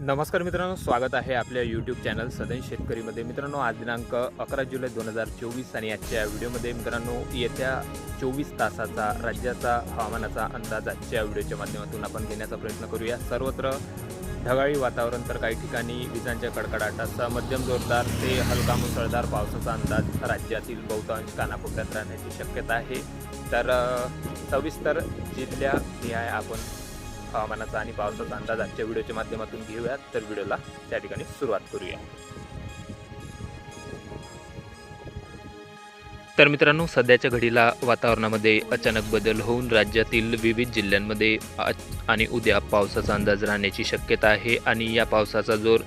नमस्कार मित्रांनो स्वागत आहे आपल्या यूट्यूब चॅनल सदन शेतकरीमध्ये. मित्रांनो आज दिनांक अकरा जुलै दोन हजार चोवीस आणि आजच्या व्हिडिओमध्ये मित्रांनो येत्या चोवीस तासाचा राज्याचा हवामानाचा अंदाज आजच्या व्हिडिओच्या माध्यमातून आपण घेण्याचा प्रयत्न करूया. सर्वत्र ढगाळी वातावरण तर काही ठिकाणी विजांच्या कडकडाटाचा मध्यम जोरदार ते हलका मुसळधार पावसाचा अंदाज राज्यातील बहुतांश कानाकोपऱ्यात राहण्याची शक्यता आहे. तर सविस्तर जिल्ह्या निहाय आपण हवामानाचा आणि पावसाचा अंदाज आजच्या व्हिडिओच्या माध्यमातून घेऊयात. तर व्हिडिओला त्या ठिकाणी सुरुवात करूया. तर मित्रांनो सध्याच्या घडीला वातावरणामध्ये अचानक बदल होऊन राज्यातील विविध जिल्ह्यांमध्ये आज आणि उद्या पावसाचा अंदाज राहण्याची शक्यता आहे आणि या पावसाचा जोर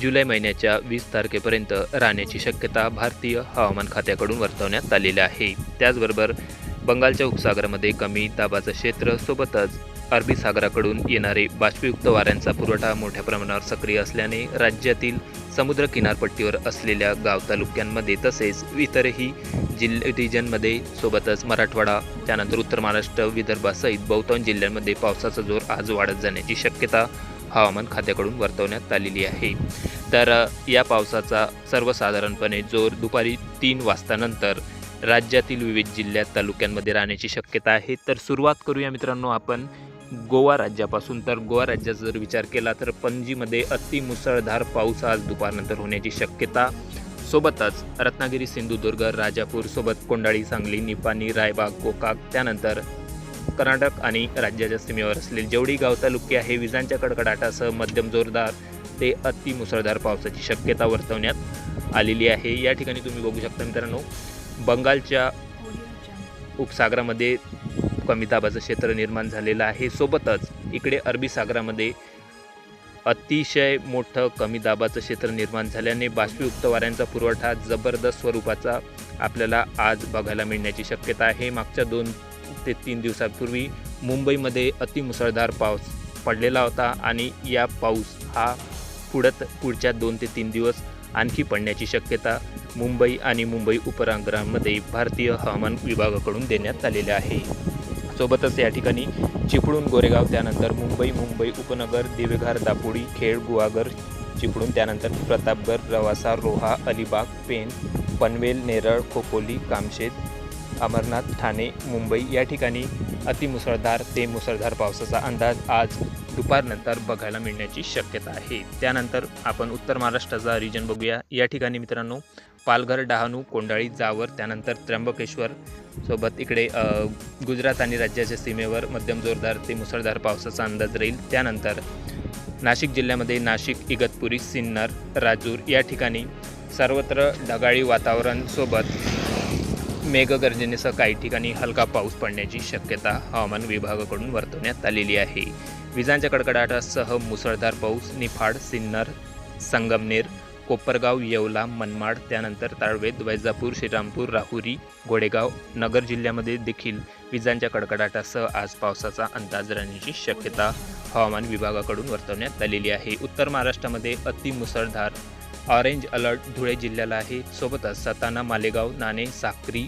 जुलै महिन्याच्या वीस तारखेपर्यंत राहण्याची शक्यता भारतीय हवामान खात्याकडून वर्तवण्यात आलेली आहे. त्याचबरोबर बंगालच्या उपसागरामध्ये कमी दाबाचं क्षेत्र सोबतच अरबी सागराकडून येणारे बाष्पयुक्त वाऱ्यांचा पुरवठा मोठ्या प्रमाणावर सक्रिय असल्याने राज्यातील समुद्र किनारपट्टीवर असलेल्या गाव तालुक्यांमध्ये तसेच इतरही जिल्ह रिजनमध्ये सोबतच मराठवाडा त्यानंतर उत्तर महाराष्ट्र विदर्भासहित बहुतांश जिल्ह्यांमध्ये पावसाचा जोर आज वाढत जाण्याची शक्यता हवामान खात्याकडून वर्तवण्यात आलेली आहे. तर या पावसाचा सर्वसाधारणपणे जोर दुपारी तीन वाजतानंतर राज्यातील विविध जिल्ह्यात तालुक्यांमध्ये राहण्याची शक्यता आहे. तर सुरुवात करूया मित्रांनो आपण गोवा राज्यापासून. तर गोवा राज्याचा जर विचार केला तर पणजीमध्ये अति मुसळधार पाऊस आज दुपारनंतर होण्याची शक्यता. सोबतच रत्नागिरी सिंधुदुर्ग राजापूर सोबत कोंडाळी सांगली निपाणी रायबाग गोकाक त्यानंतर कर्नाटक आणि राज्याच्या सीमेवर असलेली जेवढी गाव तालुके आहे विजांच्या कडकडाटासह मध्यम जोरदार ते अति मुसळधार पावसाची शक्यता वर्तवण्यात आलेली आहे. या ठिकाणी तुम्ही बघू शकता मित्रांनो बंगालच्या उपसागरामध्ये कमी दाबाचं क्षेत्र निर्माण झालेलं आहे. सोबतच इकडे अरबी सागरामध्ये अतिशय मोठं कमी दाबाचं क्षेत्र निर्माण झाल्याने बाष्पीयुक्त वाऱ्यांचा पुरवठा जबरदस्त स्वरूपाचा आपल्याला आज बघायला मिळण्याची शक्यता आहे. मागच्या दोन ते तीन दिवसापूर्वी मुंबईमध्ये अतिमुसळधार पाऊस पडलेला होता आणि या पाऊस हा पुढत पुढच्या दोन ते तीन दिवस आणखी पडण्याची शक्यता मुंबई आणि मुंबई उपनगरांमध्ये भारतीय हवामान विभागाकडून देण्यात आलेले आहे. सोबतच या ठिकाणी चिपळूण गोरेगाव त्यानंतर मुंबई मुंबई उपनगर दिवेघर दापोडी खेड गुहागर चिपळूण त्यानंतर प्रतापगड रवासा रोहा अलिबाग पेन पनवेल नेरळ खोपोली कामशेत अमरनाथ ठाणे मुंबई या ठिकाणी अतिमुसळधार ते मुसळधार पावसाचा अंदाज आज दुपारनंतर बघायला मिळण्याची शक्यता आहे. त्यानंतर आपण उत्तर महाराष्ट्राचा रिजन बघूया. या ठिकाणी मित्रांनो पालघर डहाणू कोंडाळी जावर त्यानंतर त्र्यंबकेश्वर सोबत इकडे गुजरात आणि राज्याच्या सीमेवर मध्यम जोरदार ते मुसळधार पावसाचा अंदाज राहील. त्यानंतर नाशिक जिल्ह्यामध्ये नाशिक इगतपुरी सिन्नर राजूर या ठिकाणी सर्वत्र ढगाळी वातावरण सोबत मेघगर्जनेसह काही ठिकाणी हलका पाऊस पडण्याची शक्यता हवामान विभागाकडून वर्तवण्यात आलेली आहे. विजांच्या कडकडाटासह मुसळधार पाऊस निफाड सिन्नर संगमनेर कोपरगाव येवला मनमाड त्यानंतर ताळवेत वैजापूर श्रीरामपूर राहुरी गोडेगाव नगर जिल्ह्यामध्ये देखील विजांच्या कडकडाटासह आज पावसाचा अंदाज राहण्याची शक्यता हवामान विभागाकडून वर्तवण्यात आलेली आहे. उत्तर महाराष्ट्रामध्ये अति मुसळधार ऑरेंज अलर्ट धुळे जिल्ह्याला आहे. सोबतच सताना मालेगाव नाणे साक्री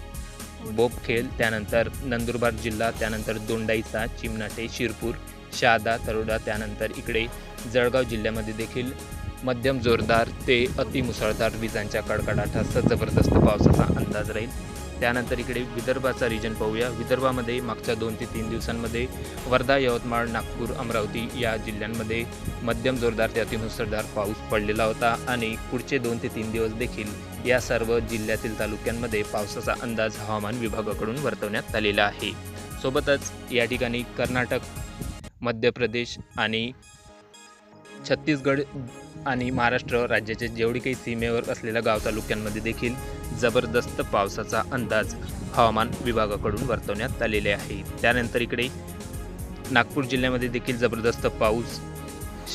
बोपखेल त्यानंतर नंदुरबार जिल्हा त्यानंतर दोंडाईचा चिमनाटे शिरपूर शहादा तरोडा त्यानंतर इकडे जळगाव जिल्ह्यामध्ये देखील मध्यम जोरदार ते अतिमुसळधार विजांच्या कडकडाटासह जबरदस्त पावसाचा अंदाज राहील. त्यानंतर इकडे विदर्भाचा रिजन पाहूया. विदर्भामध्ये मागच्या दोन ते तीन दिवसांमध्ये वर्धा यवतमाळ नागपूर अमरावती या जिल्ह्यांमध्ये मध्यम जोरदार ते अतिमुसळधार पाऊस पडलेला होता आणि पुढचे दोन ते तीन दिवस देखील या सर्व जिल्ह्यातील तालुक्यांमध्ये पावसाचा अंदाज हवामान विभागाकडून वर्तवण्यात आलेला आहे. सोबतच या ठिकाणी कर्नाटक मध्य प्रदेश आणि छत्तीसगड आणि महाराष्ट्र राज्याच्या जेवढी काही सीमेवर असलेल्या गाव तालुक्यांमध्ये देखील जबरदस्त पावसाचा अंदाज हवामान विभागाकडून वर्तवण्यात आलेले आहे. त्यानंतर इकडे नागपूर जिल्ह्यामध्ये देखील जबरदस्त पाऊस.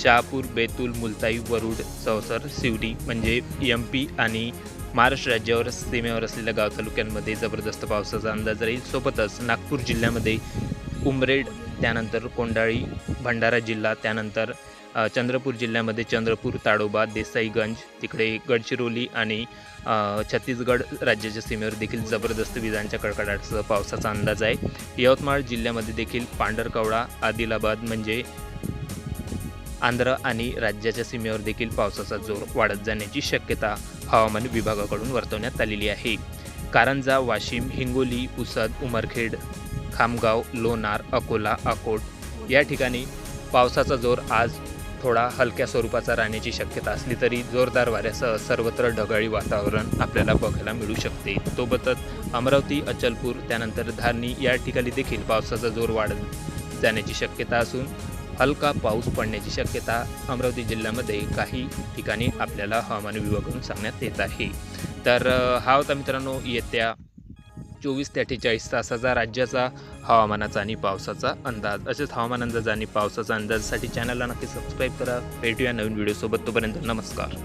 शहापूर बेतूल मुलताई वरुड चौसर शिवडी म्हणजे एम पी आणि महाराष्ट्र राज्यावर सीमेवर असलेल्या गाव तालुक्यांमध्ये जबरदस्त पावसाचा अंदाज राहील. सोबतच नागपूर जिल्ह्यामध्ये उमरेड त्यानंतर कोंडाळी भंडारा जिल्हा त्यानंतर चंद्रपूर जिल्ह्यामध्ये चंद्रपूर ताडोबा देसाईगंज तिकडे गडचिरोली आणि छत्तीसगड राज्याच्या सीमेवर देखील जबरदस्त विजांच्या कडकडाटासह पावसाचा अंदाज आहे. यवतमाळ जिल्ह्यामध्ये देखील पांढरकवडा आदिलाबाद म्हणजे आंध्र आणि राज्याच्या सीमेवर देखील पावसाचा जोर वाढत जाण्याची शक्यता हवामान विभागाकडून वर्तवण्यात आलेली आहे. कारंजा वाशिम हिंगोली पुसद उमरखेड खामगाव लोणार अकोला अकोट या ठिकाणी पावसाचा जोर आज थोडा हलक्या स्वरूपाचा राहण्याची शक्यता असली तरी जोरदार वाऱ्यासह सर्वत्र ढगाळी वातावरण आपल्याला बघायला मिळू शकते. सोबतच अमरावती अचलपूर त्यानंतर धारणी या ठिकाणी देखील पावसाचा जोर वाढत जाण्याची शक्यता असून हलका पाऊस पडण्याची शक्यता अमरावती जिल्ह्यामध्ये काही ठिकाणी आपल्याला हवामान विभागाकडून सांगण्यात येत आहे. तर हा होता मित्रांनो येत्या चोवीस ते अठ्ठेचाळीस तासाचा राज्याचा हवामानाचा आणि पावसाचा अंदाज. असेच हवामान अंदाज आणि पावसाचा अंदाजसाठी चॅनलला नक्की सबस्क्राईब करा. भेटूया नवीन व्हिडिओसोबत तोपर्यंत नमस्कार.